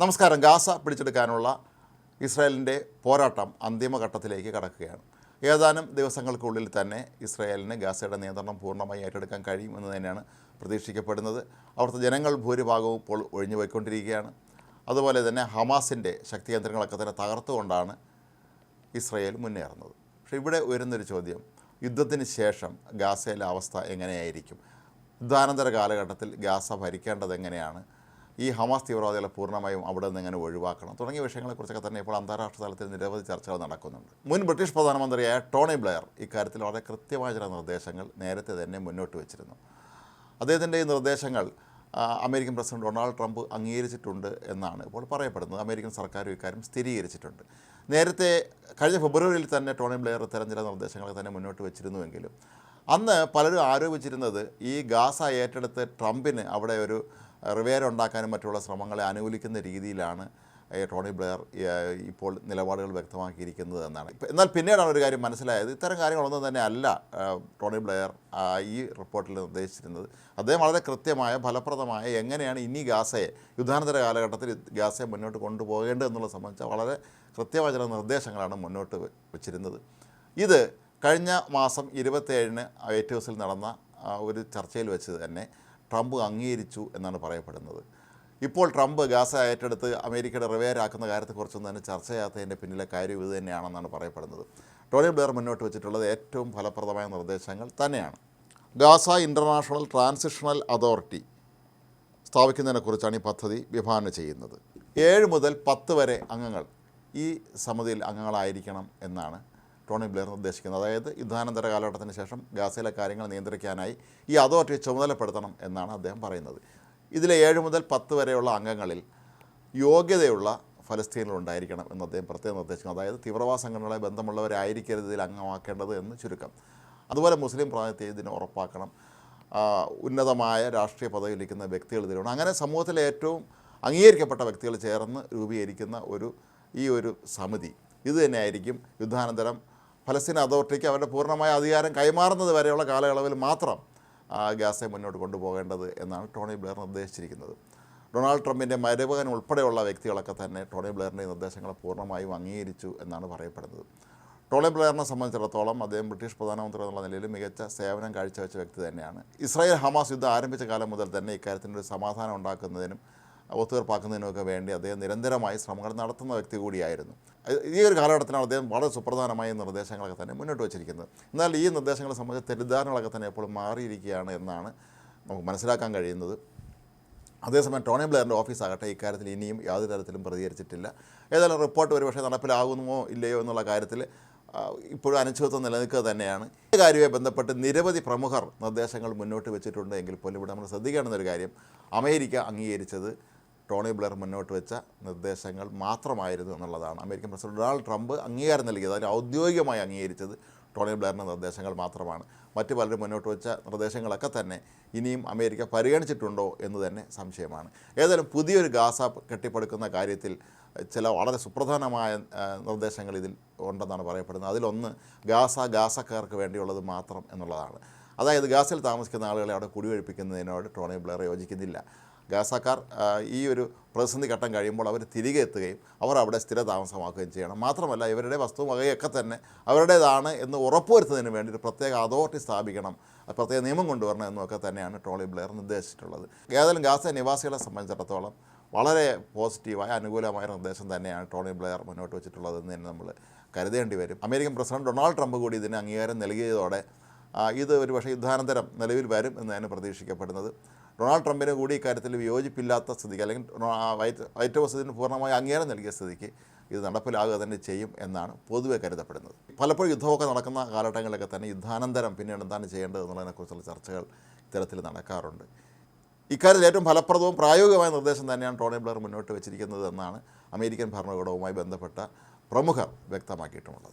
നമസ്കാരം. ഗാസ പിടിച്ചെടുക്കാനുള്ള ഇസ്രായേലിന്റെ പോരാട്ടം അന്തിമഘട്ടത്തിലേക്ക് കടക്കുകയാണ്. ഏതാനും ദിവസങ്ങൾക്കുള്ളിൽ തന്നെ ഇസ്രായേലിന് ഗാസയുടെ നിയന്ത്രണം പൂർണമായി ഏറ്റെടുക്കാൻ കഴിയുമെന്ന് തന്നെയാണ് പ്രതീക്ഷിക്കപ്പെടുന്നത്. അവിടുത്തെ ജനങ്ങൾ ഭൂരിഭാഗവും ഇപ്പോൾ ഒഴിഞ്ഞു പോയിക്കൊണ്ടിരിക്കുകയാണ് അതുപോലെ തന്നെ ഹമാസിന്റെ ശക്തി കേന്ദ്രങ്ങളൊക്കെ തന്നെ തകർത്തുകൊണ്ടാണ് ഇസ്രായേൽ മുന്നേറുന്നത്. പക്ഷേ ഇവിടെ ഉയരുന്നൊരു ചോദ്യം. യുദ്ധത്തിന് ശേഷം ഗാസയിലെ അവസ്ഥ എങ്ങനെയായിരിക്കും? യുദ്ധാനന്തര കാലഘട്ടത്തിൽ ഗാസ ഭരിക്കേണ്ടത് എങ്ങനെയാണ്? ഈ ഹമാസ് തീവ്രവാദികളെ പൂർണമായും അവിടെ നിന്ന് എങ്ങനെ ഒഴിവാക്കണം? തുടങ്ങിയ വിഷയങ്ങളെക്കുറിച്ചൊക്കെ തന്നെ ഇപ്പോൾ അന്താരാഷ്ട്ര തലത്തിൽ നിരവധി ചർച്ചകൾ നടക്കുന്നുണ്ട്. മുൻ ബ്രിട്ടീഷ് പ്രധാനമന്ത്രിയായ ടോണി ബ്ലെയർ ഇക്കാര്യത്തിൽ വളരെ കൃത്യമായ ചില നിർദ്ദേശങ്ങൾ നേരത്തെ തന്നെ മുന്നോട്ട് വെച്ചിരുന്നു. അദ്ദേഹത്തിന്റെ ഈ നിർദ്ദേശങ്ങൾ അമേരിക്കൻ പ്രസിഡന്റ് ഡൊണാൾഡ് ട്രംപ് അംഗീകരിച്ചിട്ടുണ്ട് എന്നാണ് ഇപ്പോൾ പറയപ്പെടുന്നത്. അമേരിക്കൻ സർക്കാരും ഇക്കാര്യം സ്ഥിരീകരിച്ചിട്ടുണ്ട്. നേരത്തെ കഴിഞ്ഞ ഫെബ്രുവരിയിൽ തന്നെ ടോണി ബ്ലെയർ ഇത്തരം ചില നിർദ്ദേശങ്ങൾ തന്നെ മുന്നോട്ട് വെച്ചിരുന്നുവെങ്കിലും അന്ന് പലരും ആരോപിച്ചിരുന്നത് ഈ ഗാസ ഏറ്റെടുത്ത് ട്രംപിന് അവിടെ ഒരു റിവേര ഉണ്ടാക്കാനും മറ്റുള്ള ശ്രമങ്ങളെ അനുകൂലിക്കുന്ന രീതിയിലാണ് ടോണി ബ്ലെയർ ഇപ്പോൾ നിലപാടുകൾ വ്യക്തമാക്കിയിരിക്കുന്നത് എന്നാണ്. എന്നാൽ പിന്നീടാണ് ഒരു കാര്യം മനസ്സിലായത്. ഇത്തരം കാര്യങ്ങളൊന്നും തന്നെ അല്ല ടോണി ബ്ലെയർ ഈ റിപ്പോർട്ടിൽ നിർദ്ദേശിച്ചിരുന്നത്. അദ്ദേഹം വളരെ കൃത്യമായ ഫലപ്രദമായ എങ്ങനെയാണ് ഇനി ഗാസയെ യുദ്ധാനന്തര കാലഘട്ടത്തിൽ ഗാസയെ മുന്നോട്ട് കൊണ്ടുപോകേണ്ടത് എന്നുള്ളത് സംബന്ധിച്ച വളരെ കൃത്യമായ ചില നിർദ്ദേശങ്ങളാണ് മുന്നോട്ട് വെച്ചിരുന്നത്. ഇത് കഴിഞ്ഞ മാസം ഇരുപത്തേഴിന് ഹൗസിൽ നടന്ന ഒരു ചർച്ചയിൽ വെച്ച് തന്നെ ട്രംപ് അംഗീകരിച്ചു എന്നാണ് പറയപ്പെടുന്നത്. ഇപ്പോൾ ട്രംപ് ഗാസ ഏറ്റെടുത്ത് അമേരിക്കയുടെ റിവേരാക്കുന്ന കാര്യത്തെക്കുറിച്ചൊന്നും തന്നെ ചർച്ച ചെയ്യാത്തതിന്റെ പിന്നിലെ കാര്യം ഇത് തന്നെയാണെന്നാണ് പറയപ്പെടുന്നത്. ടോണി ബ്ലെയർ മുന്നോട്ട് വെച്ചിട്ടുള്ളത് ഏറ്റവും ഫലപ്രദമായ നിർദ്ദേശങ്ങൾ തന്നെയാണ്. ഗാസ ഇന്റർനാഷണൽ ട്രാൻസിഷണൽ അതോറിറ്റി സ്ഥാപിക്കുന്നതിനെക്കുറിച്ചാണ് ഈ പദ്ധതി വിഭാവന ചെയ്യുന്നത്. ഏഴ് മുതൽ പത്ത് വരെ അംഗങ്ങൾ ഈ സമിതിയിൽ അംഗങ്ങളായിരിക്കണം എന്നാണ് ടോണി ബ്ലെയർ നിർദ്ദേശിക്കുന്നത്. അതായത് യുദ്ധാനന്തര കാലഘട്ടത്തിന് ശേഷം ഗാസയിലെ കാര്യങ്ങൾ നിയന്ത്രിക്കാനായി ഈ അതോറിറ്റി ചുമതലപ്പെടുത്തണം എന്നാണ് അദ്ദേഹം പറയുന്നത്. ഇതിലെ ഏഴ് മുതൽ പത്ത് വരെയുള്ള അംഗങ്ങളിൽ യോഗ്യതയുള്ള ഫലസ്തീനിൽ ഉണ്ടായിരിക്കണം എന്ന് അദ്ദേഹം പ്രത്യേകം നിർദ്ദേശിക്കുന്നു. അതായത് തീവ്രവാദ സംഘടനകളെ ബന്ധമുള്ളവരായിരിക്കരുത് ഇതിൽ അംഗമാക്കേണ്ടത് എന്ന് ചുരുക്കം. അതുപോലെ മുസ്ലിം പ്രായത്തെ ഇതിനെ ഉറപ്പാക്കണം. ഉന്നതമായ രാഷ്ട്രീയ പദവിയിലിരിക്കുന്ന വ്യക്തികൾ ഇതിലുണ്ട്. അങ്ങനെ സമൂഹത്തിലെ ഏറ്റവും അംഗീകരിക്കപ്പെട്ട വ്യക്തികൾ ചേർന്ന് രൂപീകരിക്കുന്ന ഒരു ഈ ഒരു സമിതി ഇത് തന്നെയായിരിക്കും യുദ്ധാനന്തരം ഫലസ്തീൻ അതോറിറ്റിക്ക് അവരുടെ പൂർണമായ അധികാരം കൈമാറുന്നത് വരെയുള്ള കാലയളവിൽ മാത്രം ഗാസയെ മുന്നോട്ട് കൊണ്ടുപോകേണ്ടത് എന്നാണ് ടോണി ബ്ലെയർ നിർദ്ദേശിച്ചിരിക്കുന്നത്. ഡൊണാൾഡ് ട്രംപിന്റെ മരുമകൻ ഉൾപ്പെടെയുള്ള വ്യക്തികളൊക്കെ തന്നെ ടോണി ബ്ലെയറിന്റെ ഈ നിർദ്ദേശങ്ങളെ പൂർണമായും അംഗീകരിച്ചു എന്നാണ് പറയപ്പെടുന്നത്. ടോണി ബ്ലെയറിനെ സംബന്ധിച്ചിടത്തോളം അദ്ദേഹം ബ്രിട്ടീഷ് പ്രധാനമന്ത്രി എന്നുള്ള നിലയിൽ മികച്ച സേവനം കാഴ്ചവെച്ച വ്യക്തി തന്നെയാണ്. ഇസ്രായേൽ ഹമാസ് യുദ്ധം ആരംഭിച്ച കാലം മുതൽ തന്നെ ഇക്കാര്യത്തിനൊരു സമാധാനം ഉണ്ടാക്കുന്നതിനും ഒത്തുതീർപ്പാക്കുന്നതിനുമൊക്കെ വേണ്ടി അദ്ദേഹം നിരന്തരമായി ശ്രമങ്ങൾ നടത്തുന്ന വ്യക്തി കൂടിയായിരുന്നു. ഈ ഒരു കാലഘട്ടത്തിലാണ് അദ്ദേഹം വളരെ സുപ്രധാനമായ നിർദ്ദേശങ്ങളൊക്കെ തന്നെ മുന്നോട്ട് വച്ചിരിക്കുന്നത്. എന്നാൽ ഈ നിർദ്ദേശങ്ങളെ സംബന്ധിച്ച തെറ്റിദ്ധാരണകളൊക്കെ തന്നെ എപ്പോഴും മാറിയിരിക്കുകയാണ് എന്നാണ് നമുക്ക് മനസ്സിലാക്കാൻ കഴിയുന്നത്. അതേസമയം ടോണി ബ്ലെയറിന്റെ ഓഫീസാകട്ടെ ഇക്കാര്യത്തിൽ ഇനിയും യാതൊരു തരത്തിലും പ്രതികരിച്ചിട്ടില്ല. ഏതായാലും റിപ്പോർട്ട് ഒരുപക്ഷെ നടപ്പിലാകുമോ ഇല്ലയോ എന്നുള്ള കാര്യത്തിൽ ഇപ്പോഴും അനിശ്ചിതത്വം നിലനിൽക്കുക തന്നെയാണ്. ഈ കാര്യവുമായി ബന്ധപ്പെട്ട് നിരവധി പ്രമുഖർ നിർദ്ദേശങ്ങൾ മുന്നോട്ട് വെച്ചിട്ടുണ്ട് എങ്കിൽ പോലും ഇവിടെ നമ്മൾ ശ്രദ്ധിക്കേണ്ടുന്ന ഒരു കാര്യം അമേരിക്ക അംഗീകരിച്ചത് ടോണി ബ്ലെയർ മുന്നോട്ട് വെച്ച നിർദ്ദേശങ്ങൾ മാത്രമായിരുന്നു എന്നുള്ളതാണ്. അമേരിക്കൻ പ്രസിഡന്റ് ഡൊണാൾഡ് ട്രംപ് അംഗീകാരം നൽകിയത്. അതിന് ഔദ്യോഗികമായി അംഗീകരിച്ചത് ടോണി ബ്ലെയറിന്റെ നിർദ്ദേശങ്ങൾ മാത്രമാണ്. മറ്റ് പലരും മുന്നോട്ട് വെച്ച നിർദ്ദേശങ്ങളൊക്കെ തന്നെ ഇനിയും അമേരിക്ക പരിഗണിച്ചിട്ടുണ്ടോ എന്ന് തന്നെ സംശയമാണ്. ഏതായാലും പുതിയൊരു ഗാസ കെട്ടിപ്പടുക്കുന്ന കാര്യത്തിൽ ചില വളരെ സുപ്രധാനമായ നിർദ്ദേശങ്ങൾ ഇതിൽ ഉണ്ടെന്നാണ് പറയപ്പെടുന്നത്. അതിലൊന്ന് ഗാസ ഗാസക്കാർക്ക് വേണ്ടിയുള്ളത് മാത്രം എന്നുള്ളതാണ്. അതായത് ഗാസയിൽ താമസിക്കുന്ന ആളുകളെ അവിടെ കുടിയൊഴിപ്പിക്കുന്നതിനോട് ടോണി ബ്ലെയർ യോജിക്കുന്നില്ല. ഗാസക്കാർ ഈ ഒരു പ്രതിസന്ധി ഘട്ടം കഴിയുമ്പോൾ അവർ തിരികെ എത്തുകയും അവർ അവിടെ സ്ഥിരതാമസമാക്കുകയും ചെയ്യണം. മാത്രമല്ല ഇവരുടെ വസ്തു വകയൊക്കെ തന്നെ അവരുടേതാണ് എന്ന് ഉറപ്പുവരുത്തുന്നതിന് വേണ്ടി ഒരു പ്രത്യേക അതോറിറ്റി സ്ഥാപിക്കണം. പ്രത്യേക നിയമം കൊണ്ടുവരണം എന്നൊക്കെ തന്നെയാണ് ട്രോളി ബ്ലെയർ നിർദ്ദേശിച്ചിട്ടുള്ളത്. ഏതായാലും ഗാസ നിവാസികളെ സംബന്ധിച്ചിടത്തോളം വളരെ പോസിറ്റീവായ അനുകൂലമായ നിർദ്ദേശം തന്നെയാണ് ടോണി ബ്ലെയർ മുന്നോട്ട് വെച്ചിട്ടുള്ളതെന്ന് തന്നെ നമ്മൾ കരുതേണ്ടി വരും. അമേരിക്കൻ പ്രസിഡന്റ് ഡൊണാൾഡ് ട്രംപ് കൂടി ഇതിന് അംഗീകാരം നൽകിയതോടെ ഇത് ഒരു പക്ഷേ യുദ്ധാനന്തരം നിലവിൽ വരും എന്നാണ് പ്രതീക്ഷിക്കപ്പെടുന്നത്. ഡൊണാൾഡ് ട്രംപിനെ കൂടി ഇക്കാര്യത്തിൽ വിയോജിപ്പില്ലാത്ത സ്ഥിതിക്ക് അല്ലെങ്കിൽ വൈറ്റ് വൈറ്റ് ഹൗസ് ഇതിന് പൂർണമായി അംഗീകാരം നൽകിയ സ്ഥിതിക്ക് ഇത് നടപ്പിലാകുക തന്നെ ചെയ്യും എന്നാണ് പൊതുവെ കരുതപ്പെടുന്നത്. പലപ്പോഴും യുദ്ധമൊക്കെ നടക്കുന്ന കാലഘട്ടങ്ങളിലൊക്കെ തന്നെ യുദ്ധാനന്തരം പിന്നീട് എന്താണ് ചെയ്യേണ്ടത് എന്നുള്ളതിനെക്കുറിച്ചുള്ള ചർച്ചകൾ ഇത്തരത്തിൽ നടക്കാറുണ്ട്. ഇക്കാര്യത്തിൽ ഏറ്റവും ഫലപ്രദവും പ്രായോഗികമായ നിർദ്ദേശം തന്നെയാണ് ടോണി ബ്ലെയർ മുന്നോട്ട് വെച്ചിരിക്കുന്നത് എന്നാണ് അമേരിക്കൻ ഭരണകൂടവുമായി ബന്ധപ്പെട്ട പ്രമുഖർ വ്യക്തമാക്കിയിട്ടുമുള്ളത്.